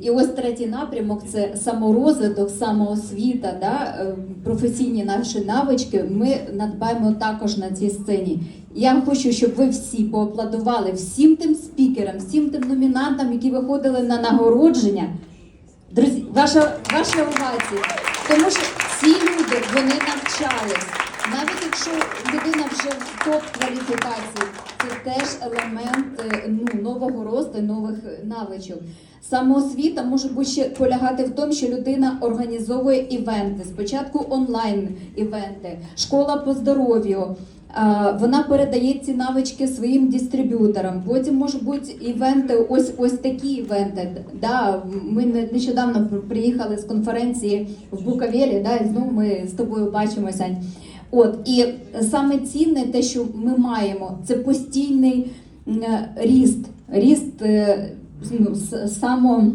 І ось третій напрямок це саморозвиток, самоосвіта, да, е, професійні наші навички. Ми надбаємо також на цій сцені. Я хочу, щоб ви всі поаплодували всім тим спікерам, всім тим номінантам, які виходили на нагородження. Друзі, ваша, ваша овація. Тому що ці люди вони навчались. Навіть якщо людина вже в топ кваліфікації, елемент е, ну, нового росту, нових навичок. Самоосвіта може ще полягати в тому, що людина організовує івенти. Спочатку онлайн івенти, школа по здоров'ю. Вона передає ці навички своїм дистриб'юторам. Потім можуть бути івенти, ось ось такі івенти. Да, ми не- нещодавно приїхали з конференції в Буковелі, да, і знову ми з тобою бачимося. От і саме цінне те, що ми маємо, це постійний ріст, ріст е, ну, само